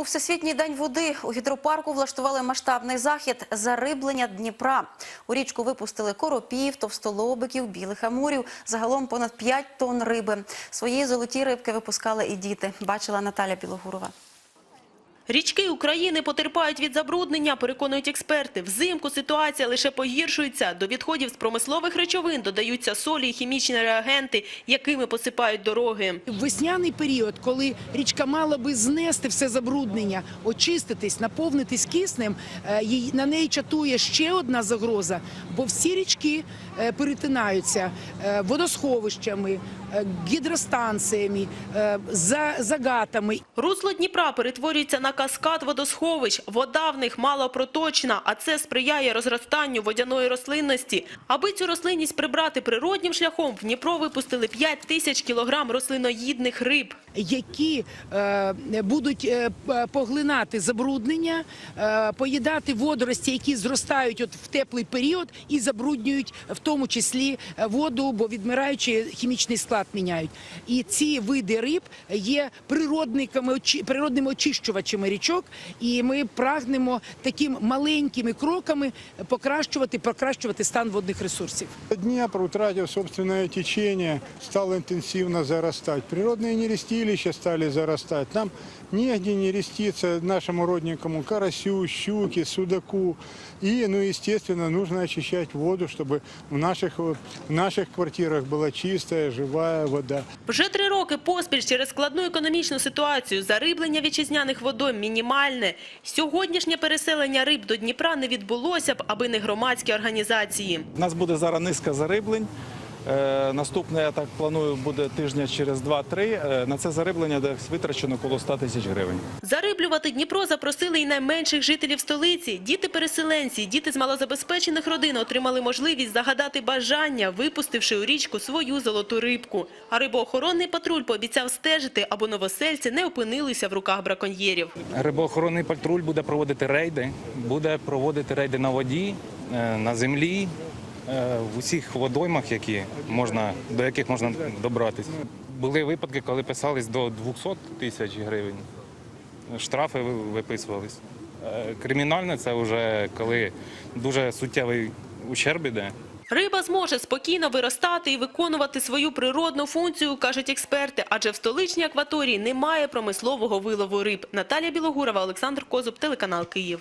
У Всесвітній день води у гідропарку влаштували масштабний захід зариблення Дніпра. У річку випустили коропів, товстолобиків, білих амурів. Загалом понад 5 тонн риби. Свої золоті рибки випускали і діти. Бачила Наталя Білогурова. Річки України потерпають від забруднення, переконують експерти. Взимку ситуація лише погіршується. До відходів з промислових речовин додаються солі і хімічні реагенти, якими посипають дороги. В весняний період, коли річка мала би знести все забруднення, очиститись, наповнитись киснем, е, на неї чатує ще одна загроза, бо всі річки е, перетинаються е, водосховищами, гідростанціями, е, за- загатами. Русло Дніпра перетворюється на каскад водосховищ. Вода в них малопроточна, а це сприяє розростанню водяної рослинності. Аби цю рослинність прибрати природнім шляхом, в Дніпро випустили 5 тисяч кілограм рослиноїдних риб. які е, будуть е, поглинати забруднення, е, поїдати водорості, які зростають от в теплий період і забруднюють в тому числі е, воду, бо відмираючи хімічний склад міняють. І ці види риб є природниками, очі- природними очищувачами річок, і ми прагнемо такими маленькими кроками покращувати, покращувати стан водних ресурсів. Днепр, утратив собственное течение, стал интенсивно зарастать. Природные нерестилища стали зарастать. Нам негде не реститься нашему родненькому карасю, щуке, судаку. И, ну, естественно, нужно очищать воду, чтобы в наших, вот, в наших квартирах была чистая, живая вода. Вже три роки поспіль через складну економічну ситуацію зариблення вітчизняних водойм мінімальне. Сьогоднішнє переселення риб до Дніпра не відбулося б, аби не громадські організації. У нас буде зараз низка зариблень. Е, Наступне, я так планую, буде тижня через 2-3. Е, На це зариблення десь витрачено коло 100 тисяч гривень. Зариблювати Дніпро запросили і найменших жителів столиці. Діти-переселенці, діти з малозабезпечених родин отримали можливість загадати бажання, випустивши у річку свою золоту рибку. А рибоохоронний патруль пообіцяв стежити, аби новосельці не опинилися в руках браконьєрів. Рибоохоронний патруль буде проводити рейди, буде проводити рейди на воді, е, на землі, в усіх водоймах, які можна, до яких можна добратися. Були випадки, коли писались до 200 тисяч гривень. Штрафи виписувались. Е, Кримінальне це вже коли дуже суттєвий ущерб іде. Риба зможе спокійно виростати і виконувати свою природну функцію, кажуть експерти, адже в столичній акваторії немає промислового вилову риб. Наталія Білогурова, Олександр Козуб, телеканал Київ.